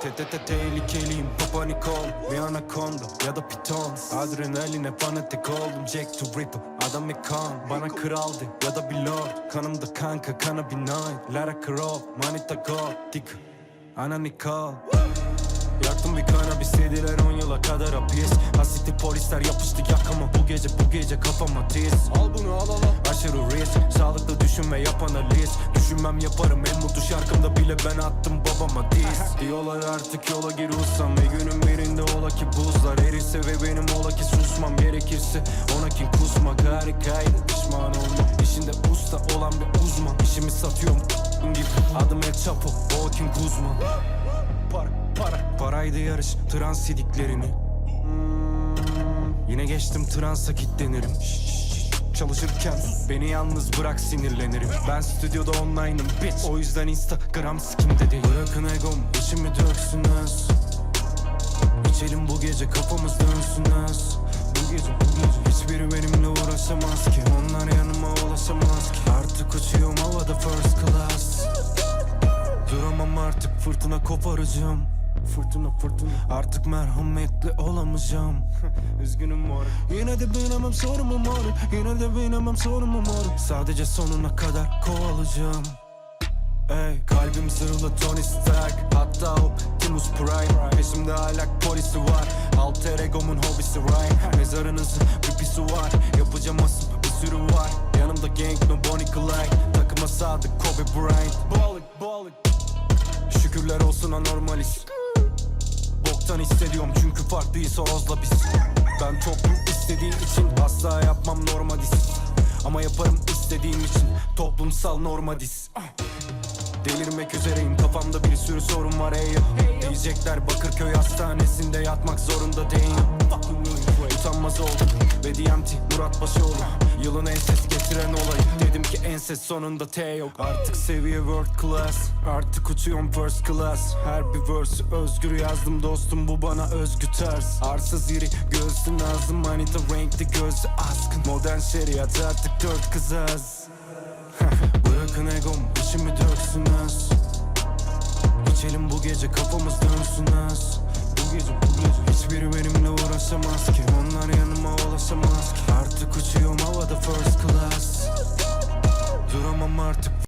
TTT tehlikeliyim Papa Nicole Bir anakonda ya da piton. Adrenaline fanatik oldum Jack to Ripper Adam ikon Bana kral de ya da bir lord. Kanımda kanka kana bir nine Lara Croft Manita gold Dik Ana Nicole Yaktım bir kanabis yediler 10 yıla kadar hapis. Hasitli polisler yapıştı yakama. Bu gece bu gece kafama tiz. Al bunu al al Aşırı risk. Sağlıklı düşün ve yap analiz. Düşünmem yaparım en mutlu şarkımda bile ben attım babama diz. Diyorlar artık yola gir usam Ve günün birinde ola ki buzlar erirse Ve benim ola ki susmam gerekirse Ona kin kusmak harikaydı pişman olma İşinde usta olan bir uzman. İşimi satıyorum gibi. Adım El Chapo kim Guzman. Para, para Paraydı yarış trans sidiklerini. Yine geçtim transa kitlenirim Şşş, Çalışırken beni yalnız bırak sinirlenirim. Ben stüdyoda online'ım bitch. O yüzden instagram sikimde değil Bırakın egom içimi döksünüz. İçelim bu gece kafamız dönsünüz. Bu gece bu gece Hiçbiri benimle uğraşamaz ki. Onlar yanıma Duramam artık fırtına koparacağım. Fırtına fırtına. Artık merhametli olamayacağım. Üzgünüm mor Yine de bilemem sorumu mor Yine de bilemem sorumu mor Sadece sonuna kadar kovalayacağım Ey kalbim zırhlı Tony Stark. Hatta Optimus Prime. Peşimde hala polisi var. Alter egomun hobisi rhyme Mezarınızın bir pisi var. Yapacağım asıl bir sürü var. Yanımda gang no Bonnie Clyde Takıma sadık Kobe Bryant. Balık balık Şükürler olsun anormaliz. Boktan hissediyorum çünkü farklıyız horozla biz. Ben toplum istediğim için asla yapmam normadis Ama yaparım istediğim için toplumsal normadis Delirmek üzereyim kafamda bir sürü sorun var ey Diyecekler Bakırköy hastanesinde yatmak zorunda değilim Utanmaz oldum. Ve DMT Murat Başoğlu. Yılın en ses getiren olay. Dedim ki en ses sonunda T yok. Artık seviye world class. Artık uçuyorum first class. Her bir verse'ü özgür yazdım dostum. Bu bana özgü ters Arsız iri göğsün ağzım. Manita renkli gözü askın. Modern şeriat artık dört kız az. Bırakın egom içimi döksünüz İçelim bu gece kafamız dönsünüz Bu gece bu gece Hiçbiri benimle uğraşamaz ki. Onlar yanıma ulaşamaz